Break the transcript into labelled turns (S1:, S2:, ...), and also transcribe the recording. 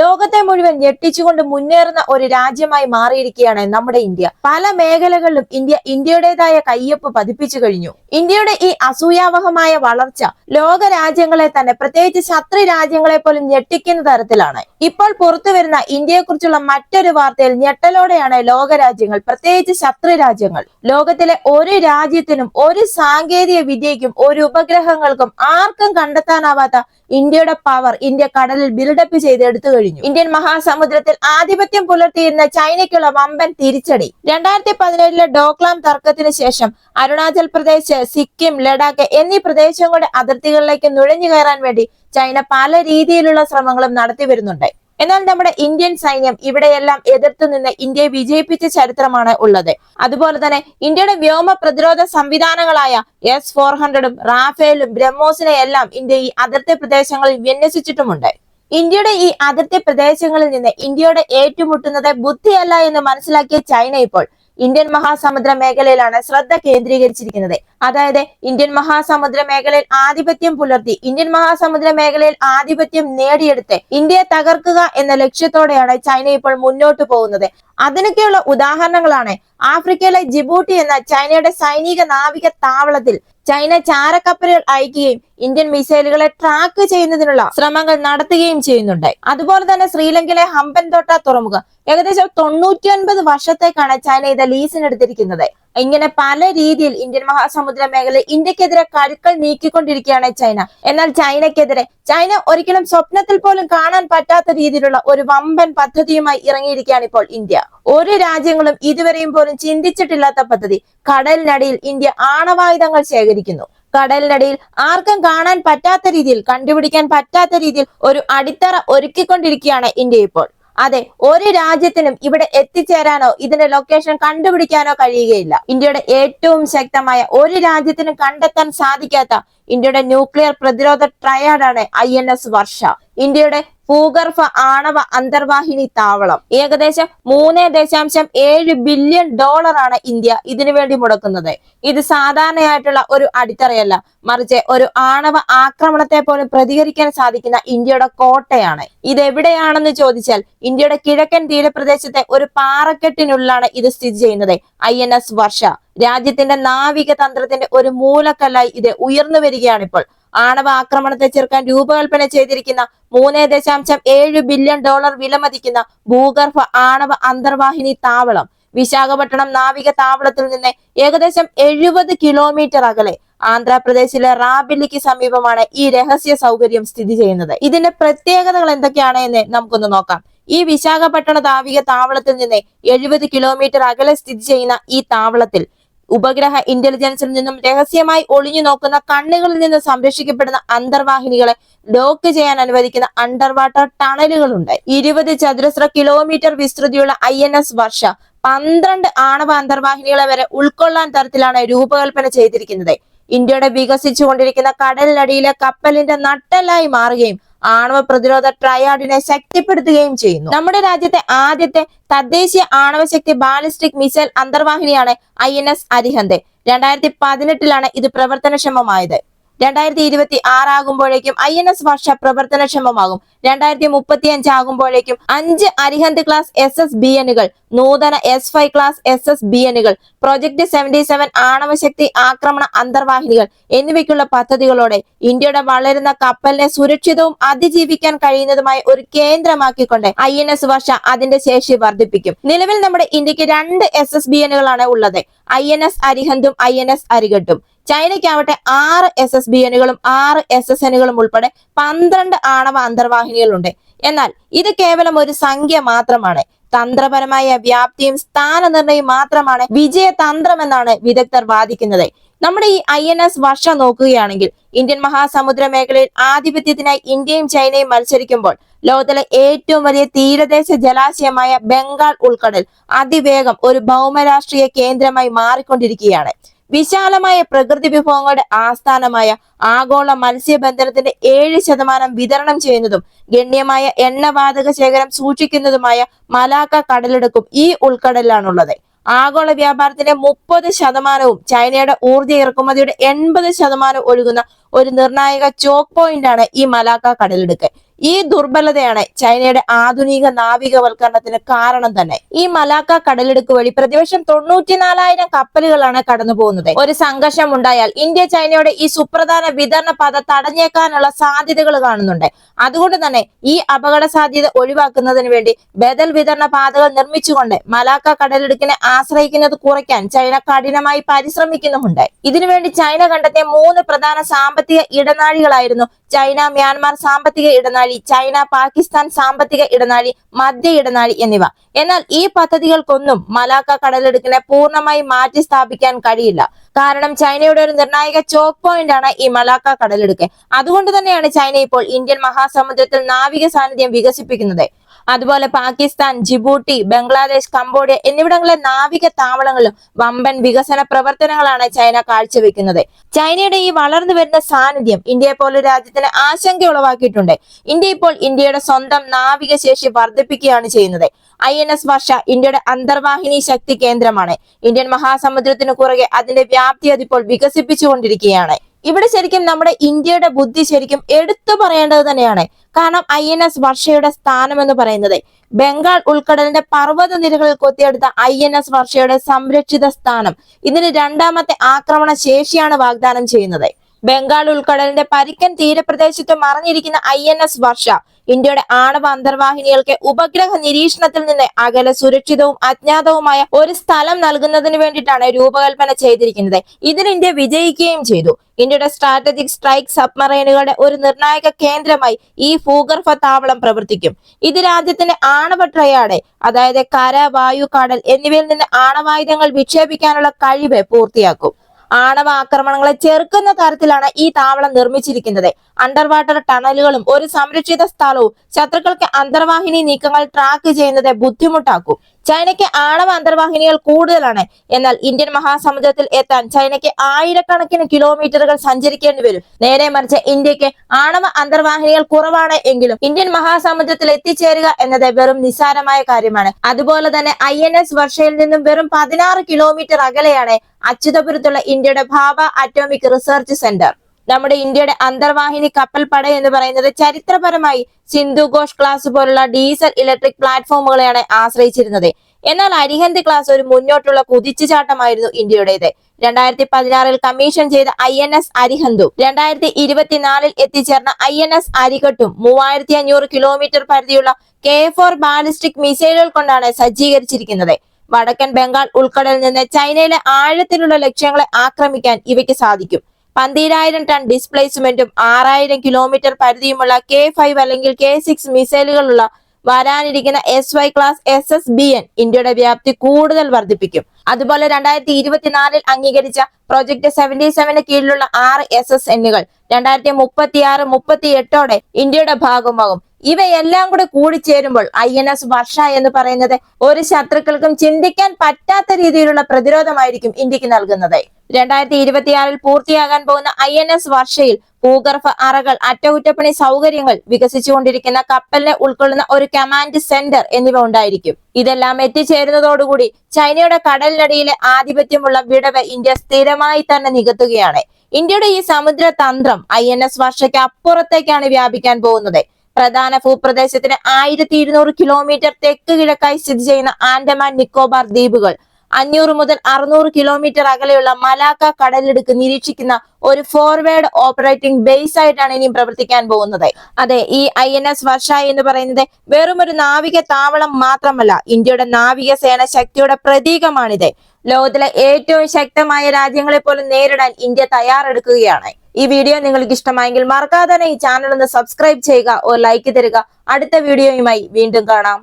S1: ലോകത്തെ മുഴുവൻ ഞെട്ടിച്ചുകൊണ്ട് മുന്നേറുന്ന ഒരു രാജ്യമായി മാറിയിരിക്കുകയാണ് നമ്മുടെ ഇന്ത്യ. പല മേഖലകളിലും ഇന്ത്യ ഇന്ത്യയുടേതായ കയ്യൊപ്പ് പതിപ്പിച്ചു കഴിഞ്ഞു. ഇന്ത്യയുടെ ഈ അസൂയാവഹമായ വളർച്ച ലോക രാജ്യങ്ങളെ തന്നെ പ്രത്യേകിച്ച് ശത്രു രാജ്യങ്ങളെ പോലും ഞെട്ടിക്കുന്ന തരത്തിലാണ്. ഇപ്പോൾ പുറത്തു വരുന്ന ഇന്ത്യയെക്കുറിച്ചുള്ള മറ്റൊരു വാർത്തയിൽ ഞെട്ടലോടെയാണ് ലോക രാജ്യങ്ങൾ പ്രത്യേകിച്ച് ശത്രു രാജ്യങ്ങൾ. ലോകത്തിലെ ഒരു രാജ്യത്തിനും ഒരു സാങ്കേതിക വിദ്യയ്ക്കും ഒരു ഉപഗ്രഹങ്ങൾക്കും ആർക്കും കണ്ടെത്താനാവാത്ത ഇന്ത്യയുടെ പവർ ഇന്ത്യ കടലിൽ ബിൽഡപ്പ് ചെയ്ത് എടുത്തു കഴിഞ്ഞു. ഇന്ത്യൻ മഹാസമുദ്രത്തിൽ ആധിപത്യം പുലർത്തിയിരുന്ന ചൈനയ്ക്കുള്ള വമ്പൻ തിരിച്ചടി. രണ്ടായിരത്തി പതിനേഴിലെ ഡോക്ലാം തർക്കത്തിന് ശേഷം അരുണാചൽ പ്രദേശ് സിക്കിം ലഡാക്ക് എന്നീ പ്രദേശങ്ങളുടെ അതിർത്തികളിലേക്ക് നുഴഞ്ഞു കയറാൻ വേണ്ടി ചൈന പല രീതിയിലുള്ള ശ്രമങ്ങളും നടത്തി വരുന്നുണ്ട്. എന്നാൽ നമ്മുടെ ഇന്ത്യൻ സൈന്യം ഇവിടെയെല്ലാം എതിർത്തു നിന്ന് ഇന്ത്യയെ വിജയിപ്പിച്ച ചരിത്രമാണ് ഉള്ളത്. അതുപോലെ തന്നെ ഇന്ത്യയുടെ വ്യോമ പ്രതിരോധ സംവിധാനങ്ങളായ എസ് ഫോർ ഹൺഡ്രഡും റാഫേലും ബ്രഹ്മോസിനെ എല്ലാം ഇന്ത്യ ഈ അതിർത്തി പ്രദേശങ്ങളിൽ വിന്യസിച്ചിട്ടുമുണ്ട്. ഇന്ത്യയുടെ ഈ അതിർത്തി പ്രദേശങ്ങളിൽ നിന്ന് ഇന്ത്യയുടെ ഏറ്റുമുട്ടുന്നത് ബുദ്ധിയല്ല എന്ന് മനസ്സിലാക്കിയ ചൈന ഇപ്പോൾ ഇന്ത്യൻ മഹാസമുദ്ര മേഖലയിലാണ് ശ്രദ്ധ കേന്ദ്രീകരിച്ചിരിക്കുന്നത്. അതായത് ഇന്ത്യൻ മഹാസമുദ്ര മേഖലയിൽ ആധിപത്യം പുലർത്തി ഇന്ത്യൻ മഹാസമുദ്ര മേഖലയിൽ ആധിപത്യം നേടിയെടുത്ത് ഇന്ത്യയെ തകർക്കുക എന്ന ലക്ഷ്യത്തോടെയാണ് ചൈന ഇപ്പോൾ മുന്നോട്ട് പോകുന്നത്. അതിനൊക്കെയുള്ള ഉദാഹരണങ്ങളാണ് ആഫ്രിക്കയിലെ ജിബൂട്ടി എന്ന ചൈനയുടെ സൈനിക നാവിക താവളത്തിൽ ചൈന ചാരക്കപ്പലുകൾ അയക്കുകയും ഇന്ത്യൻ മിസൈലുകളെ ട്രാക്ക് ചെയ്യുന്നതിനുള്ള ശ്രമങ്ങൾ നടത്തുകയും ചെയ്യുന്നുണ്ട്. അതുപോലെ തന്നെ ശ്രീലങ്കയിലെ ഹമ്പൻതോട്ട തുറമുഖം ഏകദേശം തൊണ്ണൂറ്റിയൊൻപത് വർഷത്തേക്കാണ് ചൈന ഇത് ലീസിനെടുത്തിരിക്കുന്നത് ഇങ്ങനെ പല രീതിയിൽ ഇന്ത്യൻ മഹാസമുദ്ര മേഖലയിൽ ഇന്ത്യക്കെതിരെ കരുക്കൾ നീക്കിക്കൊണ്ടിരിക്കുകയാണ് ചൈന. എന്നാൽ ചൈനക്കെതിരെ ചൈന ഒരിക്കലും സ്വപ്നത്തിൽ പോലും കാണാൻ പറ്റാത്ത രീതിയിലുള്ള ഒരു വമ്പൻ പദ്ധതിയുമായി ഇറങ്ങിയിരിക്കുകയാണ് ഇപ്പോൾ ഇന്ത്യ. ഒരു രാജ്യങ്ങളും ഇതുവരെയും പോലും ചിന്തിച്ചിട്ടില്ലാത്ത പദ്ധതി. കടലിനടിയിൽ ഇന്ത്യ ആണവായുധങ്ങൾ ശേഖരിക്കുന്നു. കടലിനടിയിൽ ആർക്കും കാണാൻ പറ്റാത്ത രീതിയിൽ കണ്ടുപിടിക്കാൻ പറ്റാത്ത രീതിയിൽ ഒരു അടിത്തറ ഒരുക്കിക്കൊണ്ടിരിക്കുകയാണ് ഇന്ത്യ ഇപ്പോൾ. അതെ ഒരു രാജ്യത്തിനും ഇവിടെ എത്തിച്ചേരാനോ ഇതിന്റെ ലൊക്കേഷൻ കണ്ടുപിടിക്കാനോ കഴിയുകയില്ല. ഇന്ത്യയുടെ ഏറ്റവും ശക്തമായ ഒരു രാജ്യത്തിനും കണ്ടെത്താൻ സാധിക്കാത്ത ഇന്ത്യയുടെ ന്യൂക്ലിയർ പ്രതിരോധ ട്രയാഡാണ് ഐ എൻ എസ് വർഷ. ഇന്ത്യയുടെ ഭൂഗർഭ ആണവ അന്തർവാഹിനി താവളം. ഏകദേശം മൂന്ന് ദശാംശം ഏഴ് ബില്യൺ ഡോളറാണ് ഇന്ത്യ ഇതിനു വേണ്ടി മുടക്കുന്നത്. ഇത് സാധാരണയായിട്ടുള്ള ഒരു അടിത്തറയല്ല. മറിച്ച് ഒരു ആണവ ആക്രമണത്തെ പോലും പ്രതികരിക്കാൻ സാധിക്കുന്ന ഇന്ത്യയുടെ കോട്ടയാണ്. ഇത് എവിടെയാണെന്ന് ചോദിച്ചാൽ ഇന്ത്യയുടെ കിഴക്കൻ തീരപ്രദേശത്തെ ഒരു പാറക്കെട്ടിനുള്ളിലാണ് ഇത് സ്ഥിതി ചെയ്യുന്നത് ഐ വർഷ. രാജ്യത്തിന്റെ നാവിക തന്ത്രത്തിന്റെ ഒരു മൂലക്കല്ലായി ഇത് ഉയർന്നു വരികയാണ് ഇപ്പോൾ ആണവ ആക്രമണത്തെ ചെറുക്കാൻ രൂപകൽപ്പന ചെയ്തിരിക്കുന്ന മൂന്ന് ദശാംശം ഏഴ് ബില്യൺ ഡോളർ വിലമതിക്കുന്ന ഭൂഗർഭ ആണവ അന്തർവാഹിനി താവളം. വിശാഖപട്ടണം നാവിക താവളത്തിൽ നിന്ന് ഏകദേശം എഴുപത് കിലോമീറ്റർ അകലെ ആന്ധ്രാപ്രദേശിലെ റാബില്ലിക്ക് സമീപമാണ് ഈ രഹസ്യ സൗകര്യം സ്ഥിതി ചെയ്യുന്നത്. ഇതിന്റെ പ്രത്യേകതകൾ എന്തൊക്കെയാണ് എന്ന് നമുക്കൊന്ന് നോക്കാം. ഈ വിശാഖപട്ടണ നാവിക താവളത്തിൽ നിന്ന് എഴുപത് കിലോമീറ്റർ അകലെ സ്ഥിതി ചെയ്യുന്ന ഈ താവളത്തിൽ ഉപഗ്രഹ ഇന്റലിജൻസിൽ നിന്നും രഹസ്യമായി ഒളിഞ്ഞു നോക്കുന്ന കണ്ണുകളിൽ നിന്ന് സംരക്ഷിക്കപ്പെടുന്ന അന്തർവാഹിനികളെ ലോക്ക് ചെയ്യാൻ അനുവദിക്കുന്ന അണ്ടർ വാട്ടർ ടണലുകളുണ്ട് ഇരുപത് ചതുരശ്ര കിലോമീറ്റർ വിസ്തൃതിയുള്ള ഐ എൻ എസ് വർഷ പന്ത്രണ്ട് ആണവ അന്തർവാഹിനികളെ വരെ ഉൾക്കൊള്ളാൻ തരത്തിലാണ് രൂപകൽപ്പന ചെയ്തിരിക്കുന്നത്. ഇന്ത്യയുടെ വികസിച്ചുകൊണ്ടിരിക്കുന്ന കടലിനടിയിലെ കപ്പലിന്റെ നട്ടലായി മാറുകയും ആണവ പ്രതിരോധ ട്രയാഡിനെ ശക്തിപ്പെടുത്തുകയും ചെയ്യുന്നു. നമ്മുടെ രാജ്യത്തെ ആദ്യത്തെ തദ്ദേശീയ ആണവശക്തി ബാലിസ്റ്റിക് മിസൈൽ അന്തർവാഹിനിയാണ് ഐ എൻ എസ് അരിഹന്ത്. രണ്ടായിരത്തി പതിനെട്ടിലാണ് ഇത് പ്രവർത്തനക്ഷമമായത്. രണ്ടായിരത്തി ഇരുപത്തി ആറാകുമ്പോഴേക്കും ഐ എൻ എസ് വർഷ പ്രവർത്തനക്ഷമമാകും. രണ്ടായിരത്തി മുപ്പത്തി അഞ്ച് ആകുമ്പോഴേക്കും അഞ്ച് Arihant class S S B എനുകൾ നൂതന S five class S S B എനുകൾ project seventy seven ആണവശക്തി ആക്രമണ അന്തർവാഹിനികൾ എന്നിവയ്ക്കുള്ള പദ്ധതികളോടെ ഇന്ത്യയുടെ വളരുന്ന കപ്പലിനെ സുരക്ഷിതവും അതിജീവിക്കാൻ കഴിയുന്നതുമായ ഒരു കേന്ദ്രമാക്കിക്കൊണ്ട് ഐ എൻ എസ് വർഷ അതിന്റെ ശേഷി വർദ്ധിപ്പിക്കും. നിലവിൽ നമ്മുടെ ഇന്ത്യയ്ക്ക് രണ്ട് എസ് എസ് ബി എനുകളാണ് ഉള്ളത്. ഐ എൻ എസ് അരിഹന്തും ഐ എൻ എസ് അരികട്ടും. ചൈനയ്ക്കാവട്ടെ ആറ് എസ് എസ് ബി എനുകളും ആറ് എസ് എസ് എനുകളും ഉൾപ്പെടെ പന്ത്രണ്ട് ആണവ അന്തർവാഹിനികളുണ്ട്. എന്നാൽ ഇത് കേവലം ഒരു സംഖ്യ മാത്രമാണ്. തന്ത്രപരമായ വ്യാപ്തിയും സ്ഥാനനിർണയം മാത്രമാണ് വിജയതന്ത്രമെന്നാണ് വിദഗ്ധർ വാദിക്കുന്നത്. നമ്മുടെ ഈ ഐ എൻ എസ് വർഷം നോക്കുകയാണെങ്കിൽ ഇന്ത്യൻ മഹാസമുദ്ര മേഖലയിൽ ആധിപത്യത്തിനായി ഇന്ത്യയും ചൈനയും മത്സരിക്കുമ്പോൾ ലോകത്തിലെ ഏറ്റവും വലിയ തീരദേശ ജലാശയമായ ബംഗാൾ ഉൾക്കടൽ അതിവേഗം ഒരു ഭൗമരാഷ്ട്രീയ കേന്ദ്രമായി മാറിക്കൊണ്ടിരിക്കുകയാണ്. വിശാലമായ പ്രകൃതി വിഭവങ്ങളുടെ ആസ്ഥാനമായ ആഗോള മത്സ്യബന്ധനത്തിന്റെ ഏഴ് ശതമാനം വിതരണം ചെയ്യുന്നതും ഗണ്യമായ എണ്ണവാതക ശേഖരം സൂക്ഷിക്കുന്നതുമായ മലാക്ക കടലെടുക്കും ഈ ഉൾക്കടലിലാണുള്ളത്. ആഗോള വ്യാപാരത്തിന്റെ മുപ്പത് ശതമാനവും ചൈനയുടെ ഊർജ ഇറക്കുമതിയുടെ എൺപത് ശതമാനവും ഒഴുകുന്ന ഒരു നിർണായക ചോക്ക് പോയിന്റാണ് ഈ മലാക്ക കടലിടുക്ക് ഈ ദുർബലതയാണ് ചൈനയുടെ ആധുനിക നാവികവൽക്കരണത്തിന് കാരണം തന്നെ. ഈ മലാക്ക കടലിടുക്ക് വഴി പ്രതിവർഷം തൊണ്ണൂറ്റിനാലായിരം കപ്പലുകളാണ് കടന്നു പോകുന്നത് ഒരു സംഘർഷം ഉണ്ടായാൽ ഇന്ത്യ ചൈനയുടെ ഈ സുപ്രധാന വിതരണ പാത തടഞ്ഞേക്കാനുള്ള സാധ്യതകൾ കാണുന്നുണ്ട്. അതുകൊണ്ട് തന്നെ ഈ അപകട സാധ്യത ഒഴിവാക്കുന്നതിന് വേണ്ടി ബദൽ വിതരണ പാതകൾ നിർമ്മിച്ചുകൊണ്ട് മലാക്ക കടലിടുക്കിനെ ആശ്രയിക്കുന്നത് കുറയ്ക്കാൻ ചൈന കഠിനമായി പരിശ്രമിക്കുന്നുമുണ്ട്. ഇതിനുവേണ്ടി ചൈന കണ്ടെത്തിയ മൂന്ന് പ്രധാന സാമ്പത്തിക ഇടനാഴികളായിരുന്നു ചൈന മ്യാൻമാർ സാമ്പത്തിക ഇടനാഴി ചൈന പാകിസ്ഥാൻ സാമ്പത്തിക ഇടനാഴി മധ്യ ഇടനാഴി എന്നിവ. എന്നാൽ ഈ പദ്ധതികൾക്കൊന്നും മലാക്ക കടലെടുക്കിനെ പൂർണമായി മാറ്റി സ്ഥാപിക്കാൻ കഴിയില്ല. കാരണം ചൈനയുടെ ഒരു നിർണായക ചോക്ക് പോയിന്റ് ആണ് ഈ മലാക്ക കടലെടുക്ക് അതുകൊണ്ട് തന്നെയാണ് ചൈന ഇപ്പോൾ ഇന്ത്യൻ മഹാസമുദ്രത്തിൽ നാവിക സാന്നിധ്യം വികസിപ്പിക്കുന്നത്. അതുപോലെ പാകിസ്ഥാൻ ജിബൂട്ടി ബംഗ്ലാദേശ് കംബോഡിയ എന്നിവിടങ്ങളിലെ നാവിക താവളങ്ങളിലും വമ്പൻ വികസന പ്രവർത്തനങ്ങളാണ് ചൈന കാഴ്ചവെക്കുന്നത്. ചൈനയുടെ ഈ വളർന്നു വരുന്ന സാന്നിധ്യം ഇന്ത്യയെ പോലെ രാജ്യത്തിന് ആശങ്ക ഉളവാക്കിയിട്ടുണ്ട്. ഇന്ത്യ ഇപ്പോൾ ഇന്ത്യയുടെ സ്വന്തം നാവിക ശേഷി വർദ്ധിപ്പിക്കുകയാണ് ചെയ്യുന്നത്. ഐ എൻ എസ് വർഷ ഇന്ത്യയുടെ അന്തർവാഹിനി ശക്തി കേന്ദ്രമാണ്. ഇന്ത്യൻ മഹാസമുദ്രത്തിന് കുറുകെ അതിന്റെ വ്യാപ്തി അതിപ്പോൾ വികസിപ്പിച്ചുകൊണ്ടിരിക്കുകയാണ്. ഇവിടെ ശരിക്കും നമ്മുടെ ഇന്ത്യയുടെ ബുദ്ധി ശരിക്കും എടുത്തു പറയേണ്ടത് തന്നെയാണ്. കാരണം ഐ എൻ എസ് വർഷയുടെ സ്ഥാനം എന്ന് പറയുന്നത് ബംഗാൾ ഉൾക്കടലിന്റെ പർവത നിരകളിൽ കൊത്തിയെടുത്ത ഐ എൻ എസ് വർഷയുടെ സംരക്ഷിത സ്ഥാനം. ഇതിന് രണ്ടാമത്തെ ആക്രമണ ശേഷിയാണ് വാഗ്ദാനം ചെയ്യുന്നത്. ബംഗാൾ ഉൾക്കടലിന്റെ പരിക്കൻ തീരപ്രദേശത്ത് മറഞ്ഞിരിക്കുന്ന ഐ എൻ എസ് വർഷ ഇന്ത്യയുടെ ആണവ അന്തർവാഹിനികൾക്ക് ഉപഗ്രഹ നിരീക്ഷണത്തിൽ നിന്ന് അകലെ സുരക്ഷിതവും അജ്ഞാതവുമായ ഒരു സ്ഥലം നൽകുന്നതിന് വേണ്ടിയിട്ടാണ് രൂപകൽപ്പന ചെയ്തിരിക്കുന്നത്. ഇതിന് ഇന്ത്യ വിജയിക്കുകയും ചെയ്തു. ഇന്ത്യയുടെ സ്ട്രാറ്റജിക് സ്ട്രൈക്ക് സബ്മറൈനുകളുടെ ഒരു നിർണായക കേന്ദ്രമായി ഈ ഭൂഗർഭ താവളം പ്രവർത്തിക്കും. ഇത് രാജ്യത്തിന്റെ ആണവ ട്രയാടെ അതായത് കര വായു കടൽ എന്നിവയിൽ നിന്ന് ആണവായുധങ്ങൾ വിക്ഷേപിക്കാനുള്ള കഴിവ് പൂർത്തിയാക്കും. ആണവ ആക്രമണങ്ങളെ ചെറുക്കുന്ന തരത്തിലാണ് ഈ താവളം നിർമ്മിച്ചിരിക്കുന്നത്. അണ്ടർ വാട്ടർ ടണലുകളും ഒരു സംരക്ഷിത സ്ഥലവും ശത്രുക്കൾക്ക് അന്തർവാഹിനി നീക്കങ്ങൾ ട്രാക്ക് ചെയ്യുന്നത് ബുദ്ധിമുട്ടാക്കും. ചൈനയ്ക്ക് ആണവ അന്തർവാഹിനികൾ കൂടുതലാണ്. എന്നാൽ ഇന്ത്യൻ മഹാസമുദ്രത്തിൽ എത്താൻ ചൈനയ്ക്ക് ആയിരക്കണക്കിന് കിലോമീറ്ററുകൾ സഞ്ചരിക്കേണ്ടി വരും. നേരെ മറിച്ച് ഇന്ത്യയ്ക്ക് ആണവ അന്തർവാഹിനികൾ കുറവാണ് എങ്കിലും ഇന്ത്യൻ മഹാസമുദ്രത്തിൽ എത്തിച്ചേരുക എന്നത് വെറും നിസ്സാരമായ കാര്യമാണ്. അതുപോലെ തന്നെ ഐ എൻ എസ് വർഷയിൽ നിന്നും വെറും പതിനാറ് കിലോമീറ്റർ അകലെയാണ് അച്യുതപുരത്തുള്ള ഇന്ത്യയുടെ ഭാബ അറ്റോമിക് റിസർച്ച് സെന്റർ. നമ്മുടെ ഇന്ത്യയുടെ അന്തർവാഹിനി കപ്പൽപ്പട എന്ന് പറയുന്നത് ചരിത്രപരമായി സിന്ധു ഘോഷ് ക്ലാസ് പോലുള്ള ഡീസൽ ഇലക്ട്രിക് പ്ലാറ്റ്ഫോമുകളെയാണ് ആശ്രയിച്ചിരുന്നത്. എന്നാൽ അരിഹന്ത് ക്ലാസ് ഒരു മുന്നോട്ടുള്ള കുതിച്ചുചാട്ടമായിരുന്നു ഇന്ത്യയുടേത്. രണ്ടായിരത്തി പതിനാറിൽ കമ്മീഷൻ ചെയ്ത ഐ എൻ എസ് അരിഹന്തു. രണ്ടായിരത്തി ഇരുപത്തിനാലിൽ എത്തിച്ചേർന്ന ഐ എൻ എസ് അരികട്ടും മൂവായിരത്തി അഞ്ഞൂറ് കിലോമീറ്റർ പരിധിയുള്ള കെ ഫോർ ബാലിസ്റ്റിക് മിസൈലുകൾ കൊണ്ടാണ് സജ്ജീകരിച്ചിരിക്കുന്നത്. വടക്കൻ ബംഗാൾ ഉൾക്കടലിൽ നിന്ന് ചൈനയിലെ ആഴത്തിലുള്ള ലക്ഷ്യങ്ങളെ ആക്രമിക്കാൻ ഇവയ്ക്ക് സാധിക്കും. പന്തീരായിരം ടൺ ഡിസ്പ്ലേസ്മെന്റും ആറായിരം കിലോമീറ്റർ പരിധിയുമുള്ള കെ ഫൈവ് അല്ലെങ്കിൽ കെ സിക്സ് മിസൈലുകളുള്ള വരാനിരിക്കുന്ന S Y class S S B N ഇന്ത്യയുടെ വ്യാപ്തി കൂടുതൽ വർദ്ധിപ്പിക്കും. അതുപോലെ രണ്ടായിരത്തി ഇരുപത്തിനാലിൽ അംഗീകരിച്ച പ്രൊജക്ട് സെവന്റി സെവന് കീഴിലുള്ള ആറ് എസ് എസ് എന്നുകൾ രണ്ടായിരത്തി മുപ്പത്തി ആറ് മുപ്പത്തി എട്ടോടെ ഇന്ത്യയുടെ ഭാഗമാകും. ഇവയെല്ലാം കൂടെ കൂടിച്ചേരുമ്പോൾ ഐ എൻ എസ് വർഷ എന്ന് പറയുന്നത് ഒരു ശത്രുക്കൾക്കും ചിന്തിക്കാൻ പറ്റാത്ത രീതിയിലുള്ള പ്രതിരോധമായിരിക്കും ഇന്ത്യയ്ക്ക് നൽകുന്നത്. രണ്ടായിരത്തി ഇരുപത്തിയാറിൽ പൂർത്തിയാകാൻ പോകുന്ന ഐ എൻ എസ് വർഷയിൽ ഭൂഗർഭ അറകൾ അറ്റകുറ്റപ്പണി സൗകര്യങ്ങൾ വികസിച്ചുകൊണ്ടിരിക്കുന്ന കപ്പലിനെ ഉൾക്കൊള്ളുന്ന ഒരു കമാൻഡ് സെന്റർ എന്നിവ ഉണ്ടായിരിക്കും. ഇതെല്ലാം എത്തിച്ചേരുന്നതോടുകൂടി ചൈനയുടെ കടലിനടിയിലെ ആധിപത്യമുള്ള വിടവ് ഇന്ത്യ സ്ഥിരമായി തന്നെ നികത്തുകയാണ്. ഇന്ത്യയുടെ ഈ സമുദ്ര തന്ത്രം ഐ എൻ എസ് വർഷയ്ക്ക് അപ്പുറത്തേക്കാണ് വ്യാപിക്കാൻ പോകുന്നത്. പ്രധാന ഭൂപ്രദേശത്തിന് ആയിരത്തി ഇരുന്നൂറ് കിലോമീറ്റർ തെക്ക് കിഴക്കായി സ്ഥിതി ചെയ്യുന്ന ആൻഡമാൻ നിക്കോബാർ ദ്വീപുകൾ. അഞ്ഞൂറ് മുതൽ അറുന്നൂറ് കിലോമീറ്റർ അകലെയുള്ള മലാക്ക കടലിടുക്ക് നിരീക്ഷിക്കുന്ന ഒരു ഫോർവേഡ് ഓപ്പറേറ്റിംഗ് ബേസ് ആയിട്ടാണ് ഇനിയും പ്രവർത്തിക്കാൻ പോകുന്നത്. അതെ ഈ ഐ എൻ എസ് വർഷ എന്ന് പറയുന്നത് വെറും ഒരു നാവിക താവളം മാത്രമല്ല ഇന്ത്യയുടെ നാവിക സേന ശക്തിയുടെ പ്രതീകമാണിത്. ലോകത്തിലെ ഏറ്റവും ശക്തമായ രാജ്യങ്ങളെ പോലും നേരിടാൻ ഇന്ത്യ തയ്യാറെടുക്കുകയാണ്. ഈ വീഡിയോ നിങ്ങൾക്ക് ഇഷ്ടമായെങ്കിൽ മറക്കാതെ തന്നെ ഈ ചാനൽ ഒന്ന് സബ്സ്ക്രൈബ് ചെയ്യുക ഒരു ലൈക്ക് തരിക. അടുത്ത വീഡിയോയുമായി വീണ്ടും കാണാം.